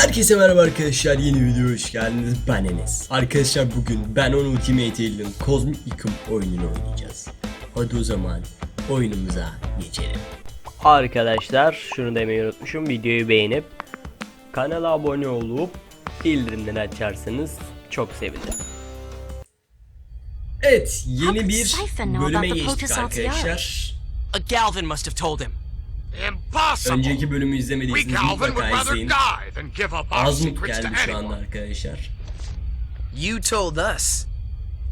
Herkese merhaba arkadaşlar yeni videoya hoş geldiniz. Ben Enes. Arkadaşlar bugün Ben On Ultimate Alien Cosmic Yıkım oyununu oynayacağız. Hadi o zaman oyunumuza geçelim. Arkadaşlar şunu demeyi unutmuşum videoyu beğenip kanala abone olup bildirimleri açarsanız çok sevinirim. Evet yeni bir bölüme geçtik arkadaşlar. A Galvin must have told him. Impossible! Önceki bölümü we izlemediyseniz would mutlaka rather izleyin die than give up our Azmut secrets to geldi şu anda anyone. arkadaşlar You told us.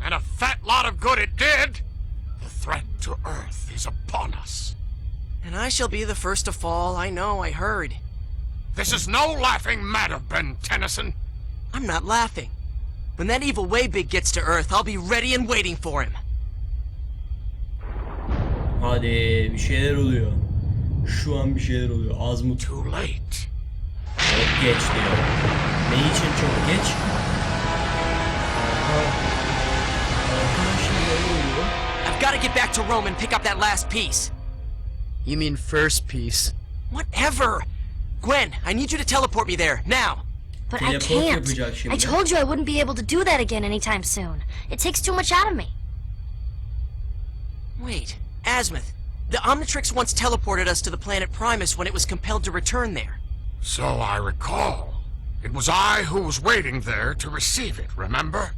And a fat lot of good it did! The threat to Earth is upon us. And I shall be the first to fall. I know, I heard. This is no laughing matter, Ben Tennyson. I'm not laughing. When that evil Waybig gets to Earth, I'll be ready and waiting for him. Hadi bir şeyler oluyor Şu an bir şeyler oluyor Azmut Too late. çok geç diyor Ne için çok geç? Aha. Arkadaşlar ne oluyor? I've got to get back to Rome and pick up that last piece. You mean first piece? Whatever! Gwen, I need you to teleport me there, now! But I Teleport can't. yapacak şimdi. I told you I wouldn't be able to do that again anytime soon. It takes too much out of me. Wait, Asmuth. The Omnitrix once teleported us to the planet Primus when it was compelled to return there. So I recall. It was I who was waiting there to receive it, remember?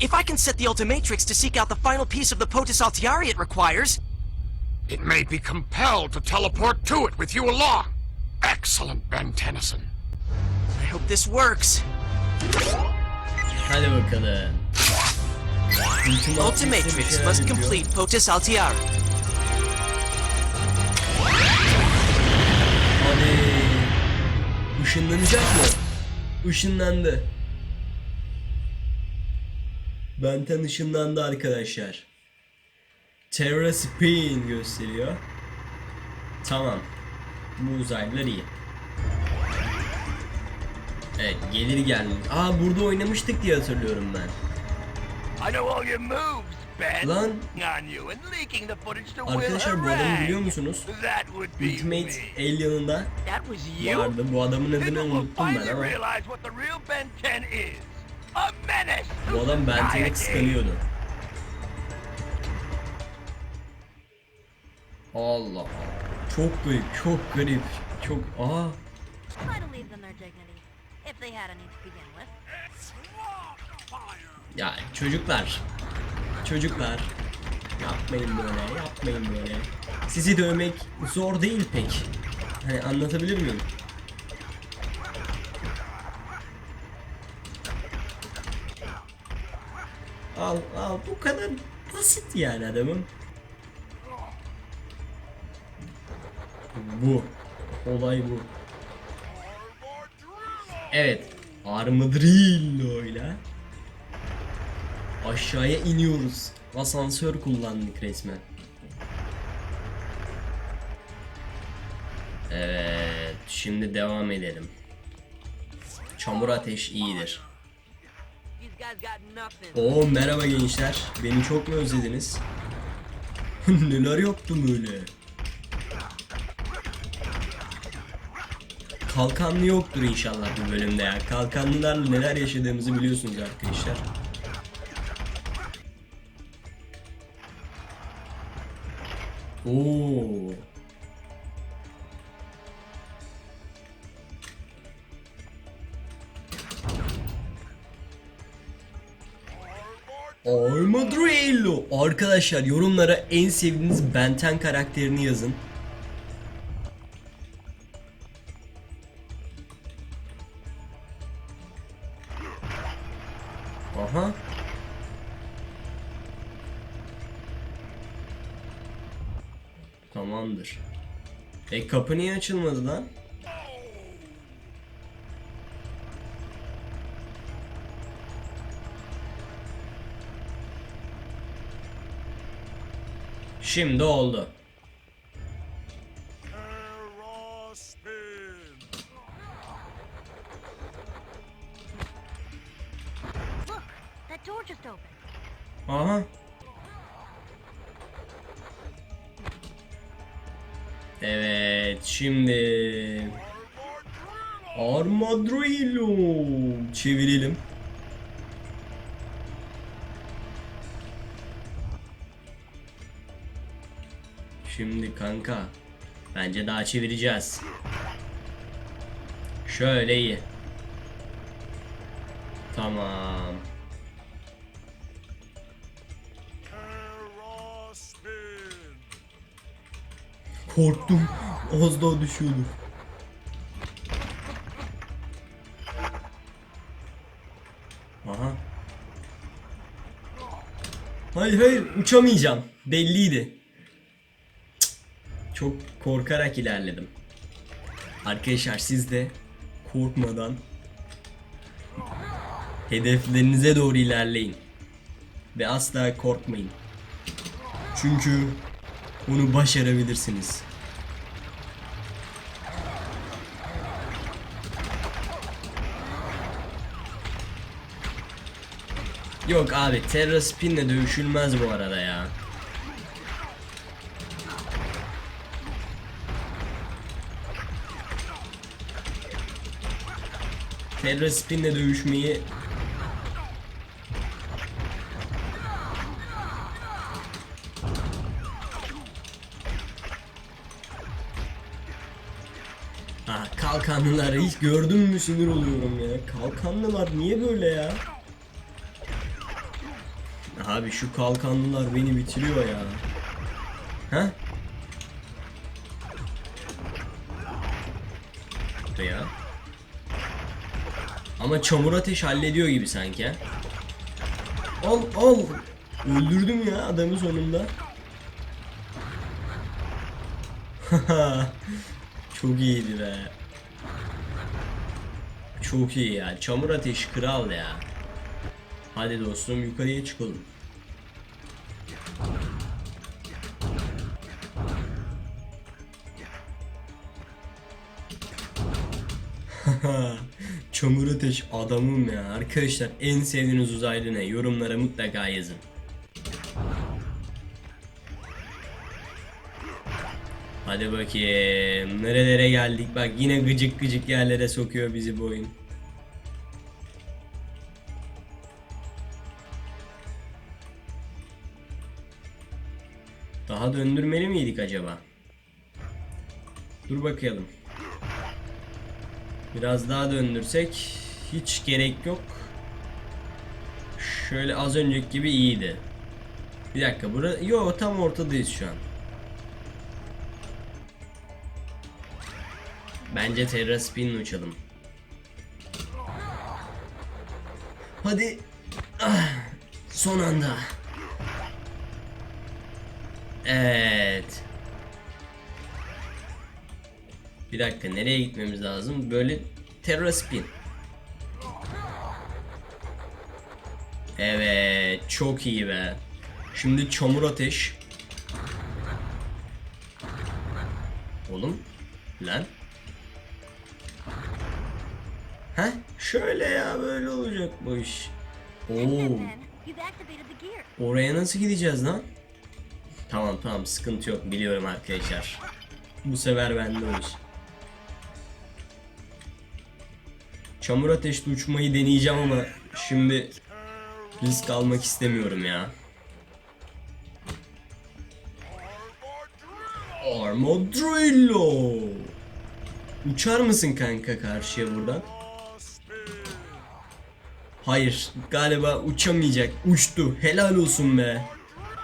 If I can set the Ultimatrix to seek out the final piece of the Potus Altiari it requires, It may be compelled to teleport to it with you along. Excellent, Ben Tennyson. I hope this works. Hadi bakalım. Ultimatrix must complete Potus Altiari. Işınlanacak mı? Işınlandı. Benten ışınlandı arkadaşlar. Terra Spin gösteriyor. Tamam. Bu uzaylılar iyi. Evet gelir gelmiş. Aa burada oynamıştık diye hatırlıyorum ben. I know all your moves. Lan On you and leaking the footage to Will arkadaşlar bu adamı biliyor musunuz? Ultimate me. Alien'ında That was you. vardı. Bu adamın adını unuttum ben ama. realize what the real Ben 10 is. A menace. Bu adam Benten'i society. kıskanıyordu. Allah Allah. Çok garip, çok garip. Çok aa ya çocuklar. Çocuklar. Yapmayın böyle, yapmayın böyle. Sizi dövmek zor değil pek. Hani anlatabilir miyim? Al al bu kadar basit yani adamım. Bu. Olay bu. Evet. Armadillo ile aşağıya iniyoruz. Asansör kullandık resmen. Evet, şimdi devam edelim. Çamur ateş iyidir. Oo merhaba gençler. Beni çok mu özlediniz? Neler yaptım öyle? Kalkanlı yoktur inşallah bu bölümde ya. Kalkanlılarla neler yaşadığımızı biliyorsunuz arkadaşlar. Oo. Armadillo. Arkadaşlar yorumlara en sevdiğiniz Benten karakterini yazın. E kapı niye açılmadı lan? Şimdi oldu. Aha. Evet şimdi Armadillo. Çevirelim. Şimdi kanka. Bence daha çevireceğiz. Şöyle iyi. Tamam. Korktum. Az daha düşüyordum. Aha. Hayır hayır uçamayacağım. Belliydi. Çok korkarak ilerledim. Arkadaşlar siz de korkmadan hedeflerinize doğru ilerleyin. Ve asla korkmayın. Çünkü bunu başarabilirsiniz. Yok abi Terra Spin'le dövüşülmez bu arada ya. Terra Spin'le dövüşmeyi kalkanlıları hiç gördün mü sinir oluyorum ya. Kalkanlılar niye böyle ya? Abi şu kalkanlılar beni bitiriyor ya. Ha? Ya. Ama çamur ateş hallediyor gibi sanki. Al al. Öldürdüm ya adamı sonunda. Çok iyiydi be. Çok iyi ya. Çamur ateş kral ya. Hadi dostum yukarıya çıkalım. Çamur ateş adamım ya. Arkadaşlar en sevdiğiniz uzaylı ne? Yorumlara mutlaka yazın. Hadi bakayım. Nerelere geldik? Bak yine gıcık gıcık yerlere sokuyor bizi bu oyun. Daha döndürmeli miydik acaba? Dur bakalım. Biraz daha döndürsek hiç gerek yok. Şöyle az önceki gibi iyiydi. Bir dakika bura yo tam ortadayız şu an. Bence Terra Spin'le uçalım. Hadi. Ah, son anda. Evet. Bir dakika nereye gitmemiz lazım? Böyle Terra Spin. Evet, çok iyi be. Şimdi çamur ateş. Oğlum, lan. Heh, şöyle ya böyle olacak bu iş. Oo, oraya nasıl gideceğiz lan? Tamam tamam sıkıntı yok biliyorum arkadaşlar. Bu sefer bende o iş. Çamur ateşli uçmayı deneyeceğim ama şimdi risk almak istemiyorum ya. Armadillo. Uçar mısın kanka karşıya buradan? Hayır, galiba uçamayacak. Uçtu. Helal olsun be.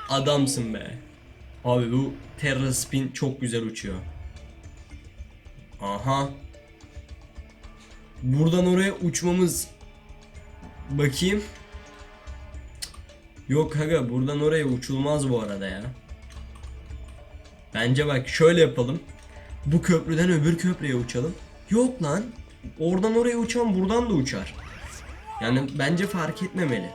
Adamsın be. Abi bu Terra Spin çok güzel uçuyor. Aha. Buradan oraya uçmamız bakayım. Yok aga buradan oraya uçulmaz bu arada ya. Bence bak şöyle yapalım. Bu köprüden öbür köprüye uçalım. Yok lan. Oradan oraya uçan buradan da uçar. Yani bence fark etmemeli.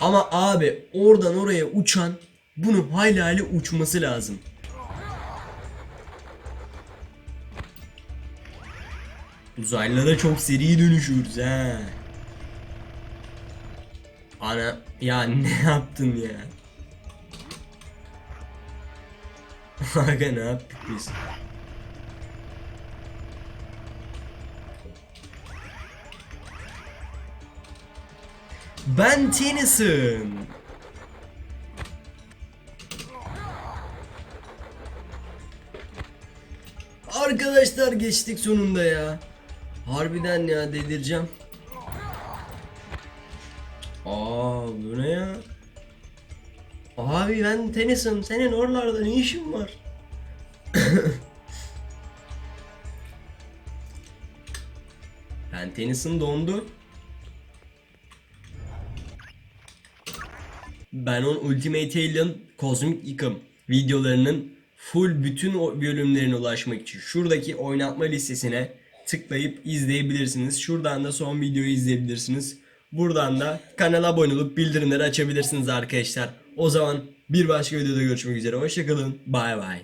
Ama abi oradan oraya uçan bunu hayli hayli uçması lazım. Uzaylılara çok seri dönüşürüz he. Ana ya ne yaptın ya? Aga ne yaptık biz? Ben Tennyson. Arkadaşlar geçtik sonunda ya. Harbiden ya delireceğim. Aa bu ne ya? Abi ben Tennyson. Senin oralarda ne işin var? ben Tennyson dondu. Ben on Ultimate Alien Kozmik Yıkım videolarının full bütün o bölümlerine ulaşmak için şuradaki oynatma listesine tıklayıp izleyebilirsiniz. Şuradan da son videoyu izleyebilirsiniz. Buradan da kanala abone olup bildirimleri açabilirsiniz arkadaşlar. O zaman bir başka videoda görüşmek üzere. Hoşçakalın. Bay bay.